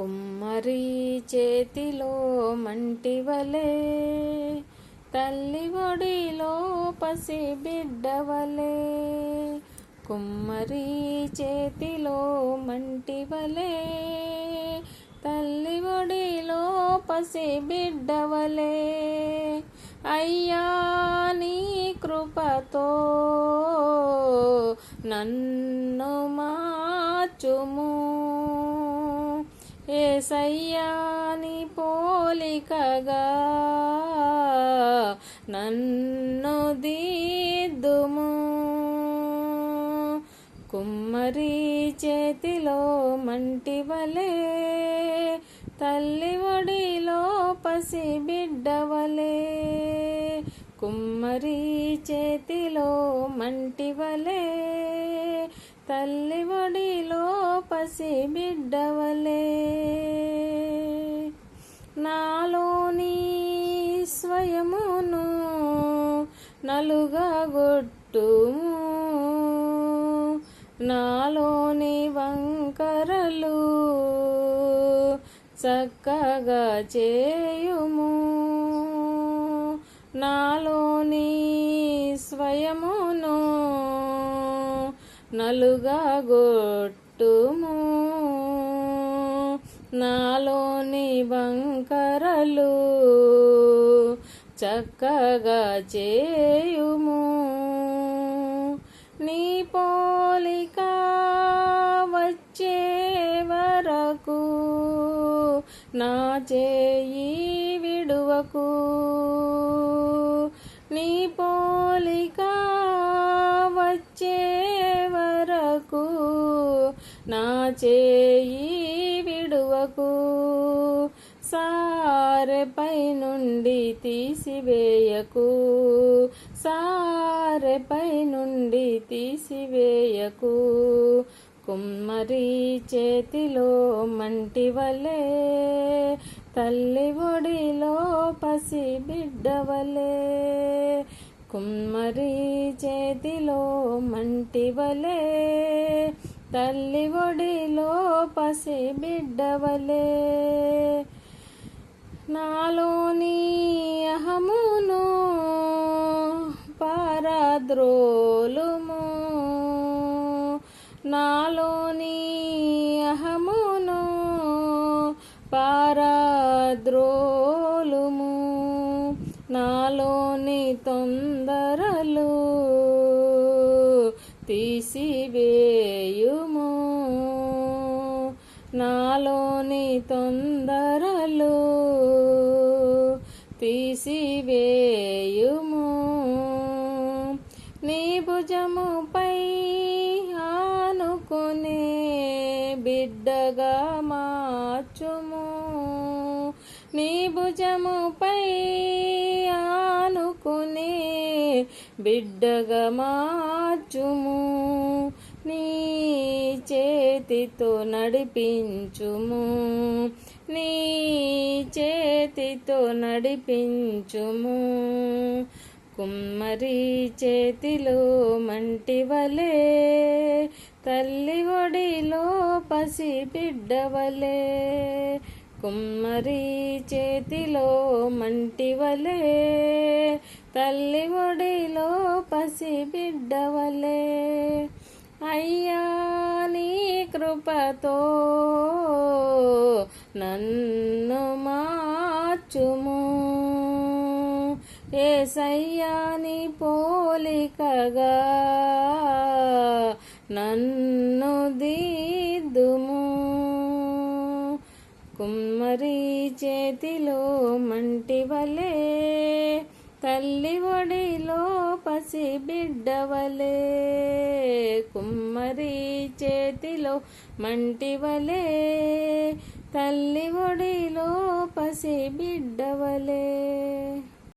కుమ్మరి చేతిలో మంటివలే తల్లి ఒడిలో పసి బిడ్డవలే కుమ్మరి చేతిలో మంటివలే తల్లి ఒడిలో పసి బిడ్డవలే అయ్యా నీ కృపతో నన్ను మార్చుము. ఏసయ్యాని పోలికగా నన్ను దీద్దుము. కుమ్మరి చేతిలో మంటివలే తల్లి ఒడిలో పసి బిడ్డవలే కుమ్మరి చేతిలో మంటివలే తల్లి ఒడిలో పసి నలుగా గొట్టుము. నాలోని వంకరలు చక్కగా చేయుము. నాలోని స్వయమును నలుగా గొట్టుము. నాలోని వంకరలు చక్కగా చేయుము. నీ పోలిక వచ్చే వరకు నా చేయి విడువకు. నీ పోలిక వచ్చే వరకు నా చేయి విడువకు. సారెపై నుండి తీసివేయకు. సారెపై నుండి తీసివేయకు. కుమ్మరి చేతిలో మంటివలే తల్లి ఒడిలో పసి బిడ్డవలే కుమ్మరి చేతిలో మంటివలే తల్లి ఒడిలో పసి బిడ్డవలే. నాలోని అహమును పారద్రోలుము. నాలోని అహమును పారద్రోలుము. నాలోని తొందరలు తీసివే తొందరలు తీసివేయుము. నీ భుజముపై ఆనుకునే బిడ్డగా మార్చుము. నీ భుజముపై ఆనుకునే బిడ్డగా మార్చుము. నీ చేతితో నడిపించుము. నీ చేతితో నడిపించుము. కుమ్మరి చేతిలో మంటివలే తల్లి ఒడిలో పసి బిడ్డవలే కుమ్మరి చేతిలో మంటివలే తల్లి ఒడిలో పసి బిడ్డవలే అయ్యా కృపతో నన్ను మార్చుము. ఏసయ్యాని పోలికగా నన్ను దిద్దుము. కుమ్మరి చేతిలో మంటివలే తల్లి ఒడిలో పసి బిడ్డవలే కుమ్మరి చేతిలో మంటివలే. తల్లి ఒడిలో పసి బిడ్డవలే.